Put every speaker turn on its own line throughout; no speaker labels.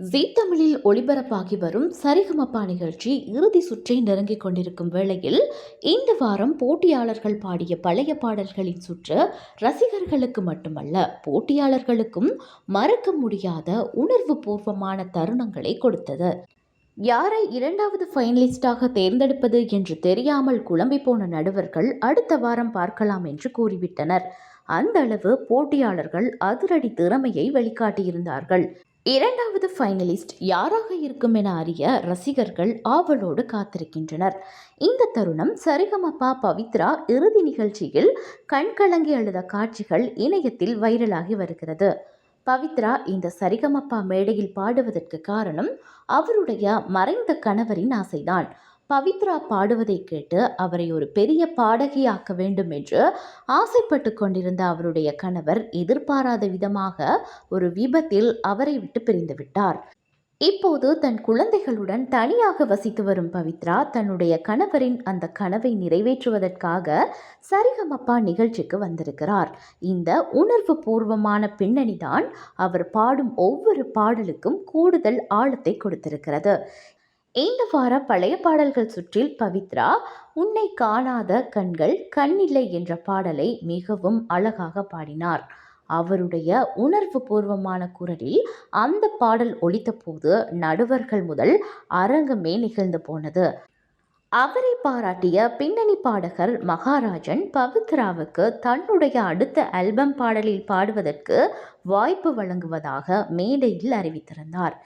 ஜீ தமிழில் ஒளிபரப்பாகி வரும் சரிகமப்பா நிகழ்ச்சி இறுதி சுற்றை நெருங்கிக் கொண்டிருக்கும் வேளையில் இந்த வாரம் போட்டியாளர்கள் பாடிய பழைய பாடல்களின் சுற்று ரசிகர்களுக்கு மட்டுமல்ல போட்டியாளர்களுக்கும் மறக்க முடியாத உணர்வு பூர்வமான தருணங்களை கொடுத்தது. யாரை இரண்டாவது ஃபைனலிஸ்டாக தேர்ந்தெடுப்பது என்று தெரியாமல் குழம்பி போன நடுவர்கள் அடுத்த வாரம் பார்க்கலாம் என்று கூறிவிட்டனர். அந்த அளவு போட்டியாளர்கள் அதிரடி திறமையை வெளிக்காட்டியிருந்தார்கள். இரண்டாவது ஃபைனலிஸ்ட் யாராக இருக்கும் என அறிய ரசிகர்கள் ஆவலோடு காத்திருக்கின்றனர். இந்த தருணம் சரிகமப்பா பவித்ரா இறுதி நிகழ்ச்சியில் கண்கலங்கி அழுத காட்சிகள் இணையத்தில் வைரலாகி வருகிறது. பவித்ரா இந்த சரிகமப்பா மேடையில் பாடுவதற்கு காரணம் அவருடைய மறைந்த கணவரின் ஆசைதான். பவித்ரா பாடுவதை கேட்டு அவரை ஒரு பெரிய பாடகியாக்க வேண்டும் என்று ஆசைப்பட்டு கொண்டிருந்த அவருடைய கணவர் எதிர்பாராத விதமாக ஒரு விபத்தில் அவரை விட்டு பிரிந்து விட்டார். இப்போது தன் குழந்தைகளுடன் தனியாக வசித்து வரும் பவித்ரா தன்னுடைய கணவரின் அந்த கனவை நிறைவேற்றுவதற்காக சரிகமப்பா நிகழ்ச்சிக்கு வந்திருக்கிறார். இந்த உணர்வு பூர்வமான பின்னணிதான் அவர் பாடும் ஒவ்வொரு பாடலுக்கும் கூடுதல் ஆழத்தை கொடுத்திருக்கிறது. இந்த வார பழைய பாடல்கள் சுற்றில் பவித்ரா உன்னை காணாத கண்கள் கண்ணில்லை என்ற பாடலை மிகவும் அழகாக பாடினார். அவருடைய உணர்வு பூர்வமான குரலில் அந்த பாடல் ஒலித்தபோது நடுவர்கள் முதல் அரங்கமே நிகழ்ந்து போனது. அவரை பாராட்டிய பின்னணி பாடகர் மகாராஜன் பவித்ராவுக்கு தன்னுடைய அடுத்த ஆல்பம் பாடலில் பாடுவதற்கு வாய்ப்பு வழங்குவதாக மேடையில் அறிவித்திருந்தார்.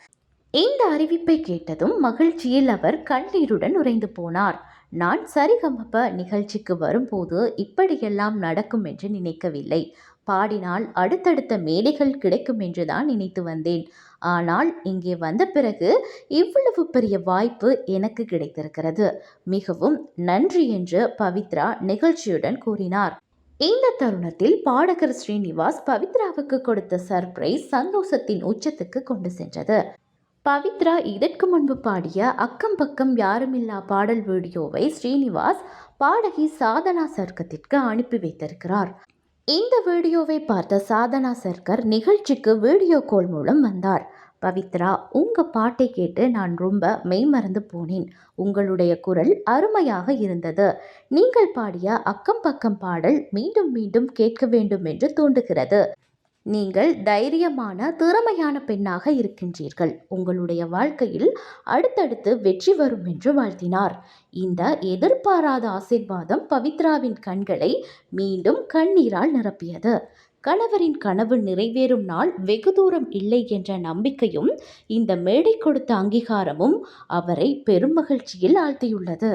இந்த அறிவிப்பை கேட்டதும் மகிழ்ச்சியில் அவர் கண்ணீருடன் உறைந்து போனார். நான் சரிகமப்ப நிகழ்ச்சிக்கு வரும்போது இப்படியெல்லாம் நடக்கும் என்று நினைக்கவில்லை. பாடினால் அடுத்தடுத்த மேடைகள் கிடைக்கும் என்றுதான் நினைத்து வந்தேன். ஆனால் இங்கே வந்த பிறகு இவ்வளவு பெரிய வாய்ப்பு எனக்கு கிடைத்திருக்கிறது. மிகவும் நன்றி என்று பவித்ரா நிகழ்ச்சியுடன் கூறினார். இந்த தருணத்தில் பாடகர் ஸ்ரீனிவாஸ் பவித்ராவுக்கு கொடுத்த சர்ப்ரைஸ் சந்தோஷத்தின் உச்சத்துக்கு கொண்டு சென்றது. பவித்ரா இதற்கு முன்பு பாடிய அக்கம் பக்கம் யாருமில்லா பாடல் வீடியோவை ஸ்ரீனிவாஸ் பாடகி சாதனா சர்க்கத்திற்கு அனுப்பி வைத்திருக்கிறார். இந்த வீடியோவை பார்த்த சாதனா சர்க்கர் நிகழ்ச்சிக்கு வீடியோ கால் மூலம் வந்தார். பவித்ரா உங்கள் பாட்டை கேட்டு நான் ரொம்ப மெய்மறந்து போனேன். உங்களுடைய குரல் அருமையாக இருந்தது. நீங்கள் பாடிய அக்கம் பக்கம் பாடல் மீண்டும் மீண்டும் கேட்க வேண்டும் என்று தூண்டுகிறது நீங்கள் தைரியமான திறமையான பெண்ணாக இருக்கின்றீர்கள். உங்களுடைய வாழ்க்கையில் அடுத்தடுத்து வெற்றி வரும் என்று வாழ்த்தினார். இந்த எதிர்பாராத ஆசிர்வாதம் பவித்ராவின் கண்களை மீண்டும் கண்ணீரால் நிரப்பியது. கணவரின் கனவு நிறைவேறும் நாள் வெகு தூரம் இல்லை என்ற நம்பிக்கையும் இந்த மேடை கொடுத்த அங்கீகாரமும் அவரை பெரும் மகிழ்ச்சியில் ஆழ்த்தியுள்ளது.